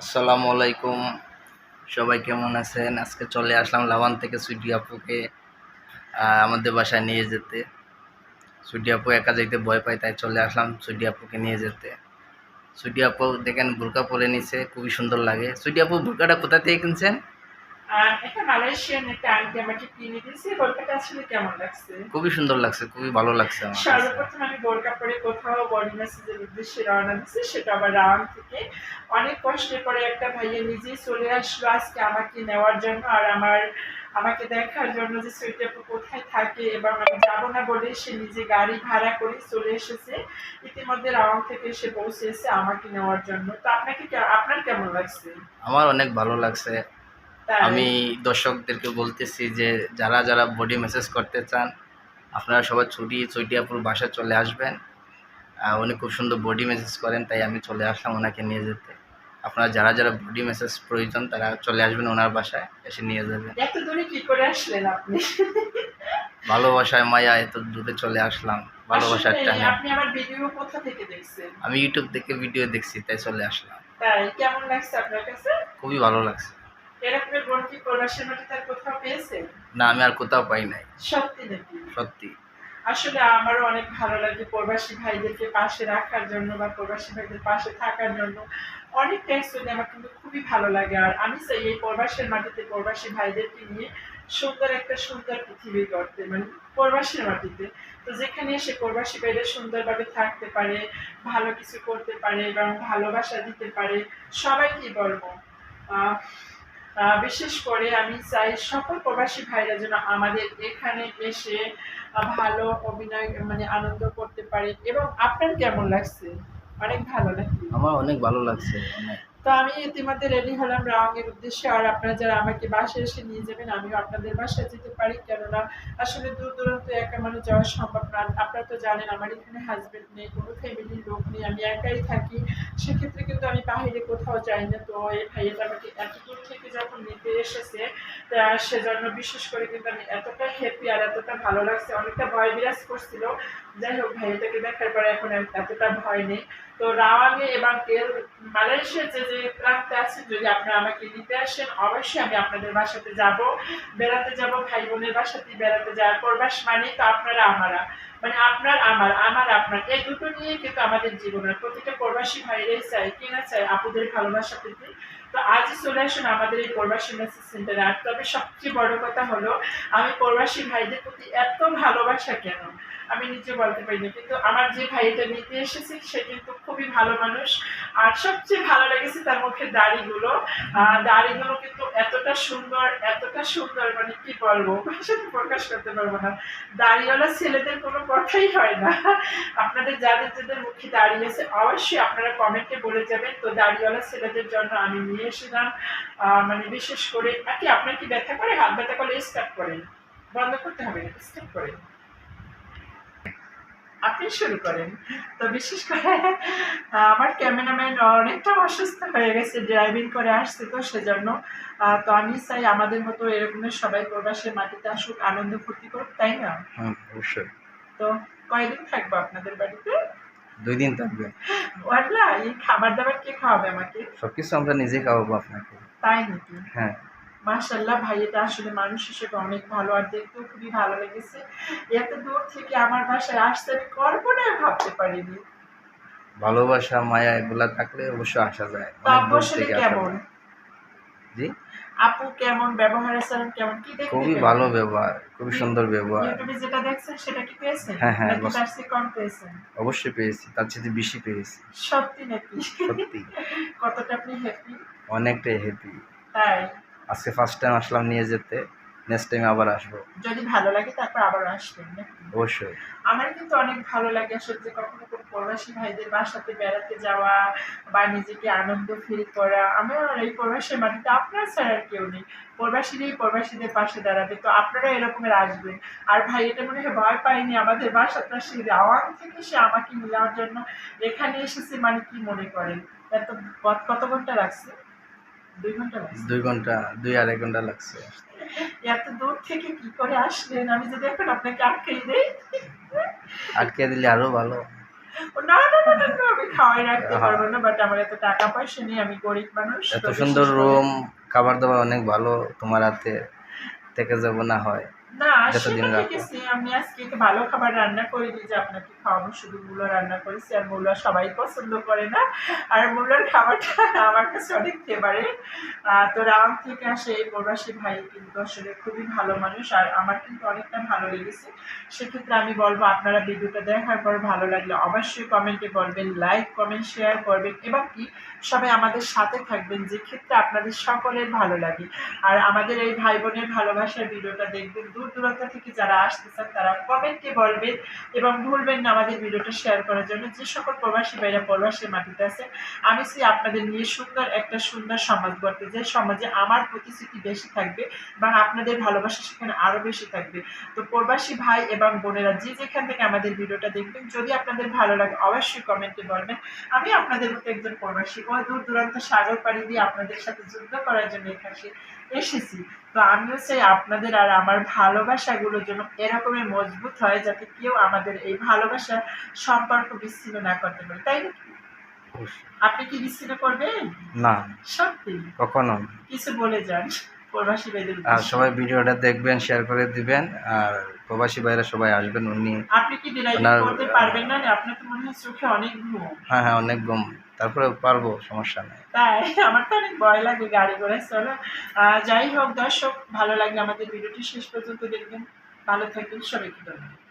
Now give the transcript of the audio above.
আসসালামু আলাইকুম। সবাই কেমন আছেন? আজকে চলে আসলাম লাভান থেকে সুইডি আপুকে আমাদের বাসায় নিয়ে যেতে। সুইডি আপু একা যেতে ভয় পায়, তাই চলে আসলাম সুইডি আপুকে নিয়ে যেতে। সুইডি আপু দেখেন বুরকা পরে নিছে, খুবই সুন্দর লাগে। সুইডি আপু, বোরকাটা কোথা থেকে কিনছেন? একটা মালয়েশিয়ান একটা আন্টি আমাকে কিনে দিয়েছে বোরকাটা আসলে কেমন লাগছে? খুবই সুন্দর লাগছে খুবই ভালো লাগছে আমার সর্বপ্রথম আমি বোরকা পরে কোথাও বডি মেসেজের উদ্দেশ্যে রওনা দিচ্ছি সেটা আবার রাওয়ান থেকে। অনেক কষ্টের পরে একটা ভাইয়া নিজেই চলে আসলো আজকে আমাকে নেওয়ার জন্য আর আমার আমাকে দেখার জন্য যে সুইটাপু কোথায় থাকে এবং আমি যাব না বলে সে নিজে গাড়ি ভাড়া করে চলে এসেছে। ইতিমধ্যে রাওয়ান থেকে এসে পৌঁছেছে আমাকে নেওয়ার জন্য। তো আপনাকে আপনার কেমন লাগছে? আমার অনেক ভালো লাগছে? আমি দর্শকদেরকে বলতেছি যে যারা যারা বডি মেসেজ করতে চান আপনারা সবাই ছুটি চৈটিয়াপুর বাসায় চলে আসবেন। উনি খুব সুন্দর বডি মেসেজ করেন তাই আমি চলে আসলাম ওনাকে নিয়ে যেতে। আপনারা যারা যারা বডি মেসেজ প্রয়োজন তারা চলে আসবেন ওনার বাসায় এসে নিয়ে যাবেন। এত দূরে কি করে আসলেন আপনি? ভালোবাসায় মায়া এত দূরে চলে আসলাম। ভালোবাসার আসলে টানে। আপনি আমার ভিডিও কোথা থেকে দেখছেন? আমি ইউটিউব থেকে ভিডিও দেখছি তাই চলে আসলাম। তাই কেমন লাগছে আপনার কাছে? খুবই ভালো লাগছে। এরকমের বোন কি প্রবাসের মাটি তার কোথাও পেয়েছেন না আমি আর কোথাও পাই নাই। সত্যি নাকি? সত্যি। আসলে আমারও অনেক ভালো লাগে প্রবাসী ভাইদেরকে পাশে রাখার জন্য বা প্রবাসী ভাইদের পাশে থাকার জন্য। অনেকটা অ্যাকচুয়ালি আমার কিন্তু খুবই ভালো লাগে। আর আমি চাই এই প্রবাসের মাটিতে প্রবাসী ভাইদেরকে নিয়ে সুন্দর একটা সুন্দর পৃথিবী করতে মানে প্রবাসীর মাটিতে। তো যেখানে এসে প্রবাসী ভাইরা সুন্দরভাবে থাকতে পারে ভালো কিছু করতে পারে এবং ভালোবাসা দিতে পারে সবাইকে বলব। বিশেষ করে আমি চাই সকল প্রবাসী ভাইরা যেন আমাদের এখানে এসে ভালো অভিনয় মানে আনন্দ করতে পারে। এবং আপনার কেমন লাগছে? অনেক ভালো লাগছে আমার অনেক ভালো লাগছে তো আমি ইতিমধ্যে রেডি হলাম রাওয়াংয়ের উদ্দেশ্যে, আর আপনারা যারা আমাকে বাসায় এসে নিয়ে যাবেন, আমিও আপনাদের বাসায় যেতে পারি। কেননা আসলে দূর দূরান্ত একা মানুষ যাওয়া সম্ভব না। আপনারা তো জানেন, আমার এখানে হাজবেন্ড নেই, কোনো ফ্যামিলির লোক নেই, আমি একাই থাকি। সেক্ষেত্রে কিন্তু আমি বাইরে কোথাও যাই না। তো এই ভাইয়াটা আমাকে এত দূর থেকে যখন নিতে এসেছে সেজন্য বিশেষ করে কিন্তু আমি এতটা হ্যাপি আর এতটা ভালো লাগছে, অনেকটা ভয় বিরাজ করছিল। যাই হোক, ভাইয়াটাকে দেখার পরে এখন এতটা ভয় নেই। তো রাওয়াঙ্গে এবং তেল মালয়েশিয়াতে যে প্রান্তে আছে যদি আপনারা আমাকে নিতে আসেন, অবশ্যই আমি আপনাদের বাসাতে যাব, বেড়াতে যাব, ভাই বোনের বাসাতে বেড়াতে যাওয়ার প্রবাস মানে তো আপনারা আমারা। মানে আপনার আমার আমার আপনার, এই দুটো নিয়ে কিন্তু আমাদের জীবনের প্রতিটা প্রবাসী ভাইরাই চাই কিনা চাই আপুদের ভালোবাসা পেতে। তো আজই চলে আসুন আমাদের এই প্রবাসী মেসেজ সেন্টারে। আর তবে সবচেয়ে বড় কথা হলো, আমি প্রবাসী ভাইদের প্রতি এত ভালোবাসা কেন? আমি নিজে বলতে পারি না। কিন্তু আমার যে ভাইটা নিতে এসেছে, সে কিন্তু খুবই ভালো মানুষ। আর সবচেয়ে ভালো লেগেছে তার মুখে দাড়িগুলো। দাড়িগুলো কিন্তু এতটা সুন্দর এতটা সুন্দর মানে কি বলব, ভাষাতে প্রকাশ করতে পারব না। দাড়িওয়ালা ছেলেদের কোনো কথাই হয় না। আপনাদের যাদের যাদের মুখে দাঁড়িয়ে আছে, অবশ্যই আপনারা কমেন্টে বলে যাবেন। তো দাড়িওয়ালা ছেলেদের জন্য আমি নিয়ে এসেছিলাম। মানে বিশেষ করে, আর কি, আপনার কি ব্যথা করে? হাত ব্যথা করলে স্টার্ট করেন। বন্ধ করতে হবে না স্টার্ট করেন। আপনি শুরু করেন। তো বিশেষ করে আমার ক্যামেরাম্যান অনেকটা অসুস্থ হয়ে গেছে ড্রাইভিং করে আসছে তো সেজন্য। তো আমি চাই আমাদের মতো এরকমের সবাই প্রবাসের মাটিতে আসুক আনন্দ ফুর্তি করুক তাই না? অবশ্যই। তো কয়দিন থাকব আপনাদের বাড়িতে? দুই দিন থাকবে। ওয়াল্লা এই খাবার দাবার কে খাওয়াবে আমাকে? সব কিছু আমরা নিজে খাওয়াবো আপনাকে। তাই নাকি? হ্যাঁ। মাশাল্লাহ ভাই এটা আসলে মানুষ হিসেবে অনেক ভালো আর দেখতেও খুবই ভালো লেগেছে। এত দূর থেকে আমার বাসায় আসতে আমি কল্পনায় ভাবতে পারিনি। ভালোবাসা মায়া এগুলা থাকলে অবশ্যই আসা যায়। কেমন? জি? আপু কেমন? ব্যবহার আচরণ কেমন? কি দেখতে খুবই ভালো ব্যবহার খুবই সুন্দর ব্যবহার। ইউটিউবে যেটা দেখছেন সেটা কি পেয়েছেন? হ্যাঁ, হ্যাঁ, তার চেয়ে কম পেয়েছেন? অবশ্যই পেয়েছি তার চেয়ে বেশি পেয়েছি। সত্যি নাকি? সত্যি। কতটা আপনি হ্যাপি অনেকটাই হ্যাপি তাই? আজকে ফার্স্ট টাইম আসলাম নিয়ে যেতে নেক্সট টাইম আবার আসব। যদি ভালো লাগে তারপর আবার আসবেন? অবশ্যই। আমার কিন্তু অনেক ভালো লাগে আসলে যে কখনো কোনো প্রবাসী ভাইদের বাসাতে বেড়াতে যাওয়া বা নিজেকে আনন্দ ফিল করা। আমার এই প্রবাসের মাটিতে আপনার ছাড়া আর কেউ নেই। প্রবাসীরাই প্রবাসীদের পাশে দাঁড়াবে তো আপনারা এরকমের আসবেন। আর ভাই এটা মনে হয় ভয় পাইনি আমাদের বাসাটা সে রাওয়াং থেকে সে আমাকে নেওয়ার জন্য এখানে এসেছে মানে কি মনে করেন? এত কত কত ঘণ্টা লাগছে? দুই ঘণ্টা দুই আড়াই ঘণ্টা লাগছে। এত দূর থেকে কি করে আসলেন? আমি যদি এখন আপনাকে আটকাই দেই। আটকে দিলে আরও ভালো। না না না না, না, আমি খাওয়াই রাখতে হ্যাঁ। পারব না বাট আমার এত টাকা পয়সা নেই আমি গরিব মানুষ এত সুন্দর রুম খাবার দাবার অনেক ভালো তোমার হাতে থেকে যাব না হয়। না সেটা ঠিক আছে আমি আজকে ভালো খাবার রান্না করে দিই যে আপনাকে খাওয়াবো শুধু মূলো রান্না করেছি আর মূলো সবাই পছন্দ করে না। আর মূলোর খাবারটা আমার কাছে অনেক ফেভারিট তো রাম থেকে আসে এই প্রবাসী ভাই কিন্তু আসলে খুবই ভালো মানুষ আর আমার কিন্তু অনেকটা ভালো লেগেছে। সেক্ষেত্রে আমি বলব আপনারা ভিডিওটা দেখার পর ভালো লাগলে অবশ্যই কমেন্টে বলবেন লাইক কমেন্ট শেয়ার করবেন এবং কি সবাই আমাদের সাথে থাকবেন যে ক্ষেত্রে আপনাদের সকলের ভালো লাগে। আর আমাদের এই ভাই বোনের ভালোবাসার ভিডিওটা দেখবেন দূর দূরান্ত থেকে যারা আসতে চান তারা কমেন্টে বলবেন এবং ভুলবেন না আমাদের ভিডিওটা শেয়ার করার জন্য যে সকল প্রবাসী ভাইরা প্রবাসী মাটিতে আছে, আমি চাই আপনাদের নিয়ে সুন্দর একটা সুন্দর সমাজ গড়তে যে সমাজে আমার প্রতিশ্রুতি বেশি থাকবে এবং আপনাদের ভালোবাসা সেখানে আরও বেশি থাকবে। তো প্রবাসী ভাই এবং বোনেরা, যে যেখান থেকে আমাদের ভিডিওটা দেখবেন, যদি আপনাদের ভালো লাগে অবশ্যই কমেন্টে বলবেন। আমি আপনাদের মতো একজন প্রবাসী ও দূর দূরান্ত সাগর পাড়ি দিয়ে আপনাদের সাথে যুদ্ধ করার জন্য এখানে এসেছি। তো আমিও চাই আপনাদের আর আমার ভালোবাসাগুলো যেন এরকমই মজবুত হয় যাতে কেউ আমাদের এই ভালোবাসার সম্পর্ক বিচ্ছিন্ন না করতে পারে তাই না? আপনি কি বিচ্ছিন্ন করবেন? না। সত্যি? কখনো। কিছু বলে যান প্রবাসী ভাইদের আর সবাই ভিডিওটা দেখবেন শেয়ার করে দিবেন আর প্রবাসী ভাইরা সবাই আসবেন উনি আপনি কি করতে পারবেন না? আপনার তো মনে হয় চোখে অনেক ঘুম। হ্যাঁ হ্যাঁ অনেক গম তারপরে পারব সমস্যা নেই। তাই আমার তো অনেক ভয় লাগে গাড়ি ঘোড়ায় চলো। আহ, যাই হোক দর্শক ভালো লাগলে আমাদের ভিডিওটি শেষ পর্যন্ত দেখবেন। ভালো থাকবেন সবাইকে ধন্যবাদ।